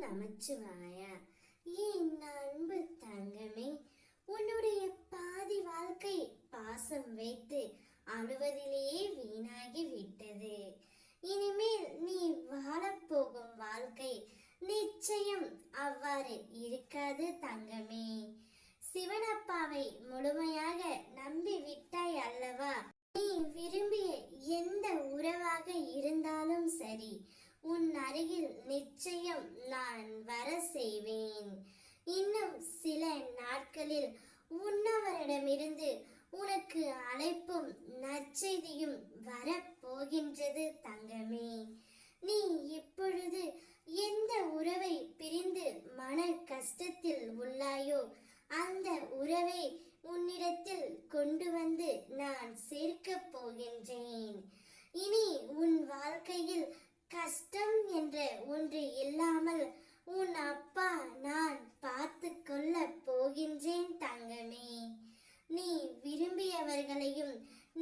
நமச்சிவாய ஏன் அன்பு தங்கமே உன்னுடைய பாதி வாழ்க்கை பாசம் வைத்து அழுவதிலேயே வீணாகி விட்டது. இனிமேல் நீ வாழப்போகும் வாழ்க்கை நிச்சயம் அவ்வாறு இருக்காது தங்கமே. சிவனப்பாவை முழுமையாக நம்பி விட்டாய் அல்லவா? நீ விரும்பிய எந்த உறவாக இருந்தாலும் சரி உன் அருகில் நிச்சயம் நான் வர செய்வேன் இன்னும் சில நாட்களில் உன்னவரிடமிருந்து உனக்கு அழைப்பும் நற்செய்தியும் வரப்போகின்றது தங்கமே. நீ இப்பொழுது எந்த உறவை பிரிந்து மன கஷ்டத்தில் உள்ளாயோ அந்த உறவை உன்னிடத்தில் கொண்டு வந்து நான் சேர்க்கப் போகின்றேன். இனி உன் வாழ்க்கையில் கஷ்டம் என்ற ஒன்று இல்லாமல் உன் அப்பா நான் பார்த்து கொள்ள போகின்றேன் தங்கமே. நீ விரும்பியவர்களையும்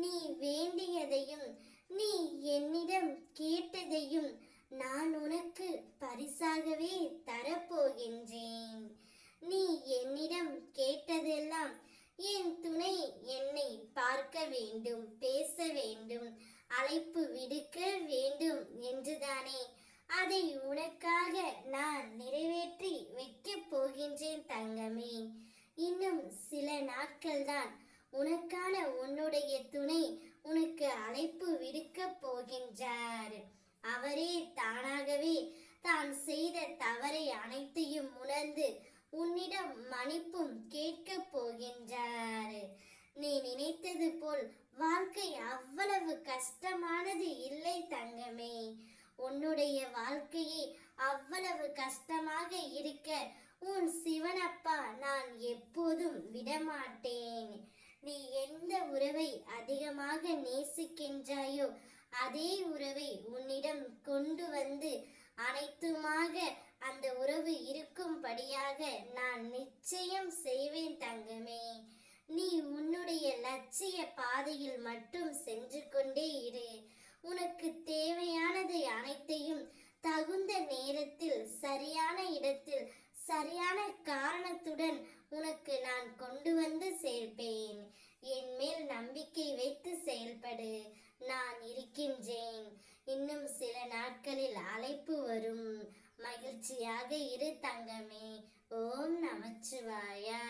நீ வேண்டியதையும் நீ என்னிடம் கேட்டதையும் நான் உனக்கு பரிசாகவே தரப்போகின்றேன். நீ என்னிடம் கேட்டதெல்லாம் என் துணை என்னை பார்க்க வேண்டும் பேச வேண்டும் அழைப்பு விடுக்க வேண்டும் என்றுதானே? அதை உனக்காக நான் நிறைவேற்றி வைக்கப் போகின்றேன் தங்கமே. இன்னும் சில நாட்கள்தான் உனக்கான உன்னுடைய துணை உனக்கு அழைப்பு விடுக்கப் போகின்றார். அவரே தானாகவே தான் செய்த தவறை அனைத்தையும் உணர்ந்து உன்னிடம் மன்னிப்பும் கேட்கப் போகின்றார். நீ நினைத்தது போல் வாழ்க்கை அவ்வளவு கஷ்டம் கஷ்டமாக இருக்க உன் சிவனப்பா நான் எப்போதும் விடமாட்டேன். நீ எந்த உறவை அதிகமாக நேசிக்கின்றாயோ அதே உறவை உன்னிடம் கொண்டு வந்து அனைத்துமாக அந்த உறவு இருக்கும்படியாக நான் நிச்சயம் செய்வேன் தங்கமே. நீ உன்னுடைய லட்சிய பாதையில் மட்டும் சென்று கொண்டே இரு. உனக்கு தேவையானது அனைத்தையும் தகுந்த நான் இருக்கின்றேன். இன்னும் சில நாட்களில் அழைப்பு வரும். மகிழ்ச்சியாக இரு தங்கமே. ஓம் நமச்சிவாயா.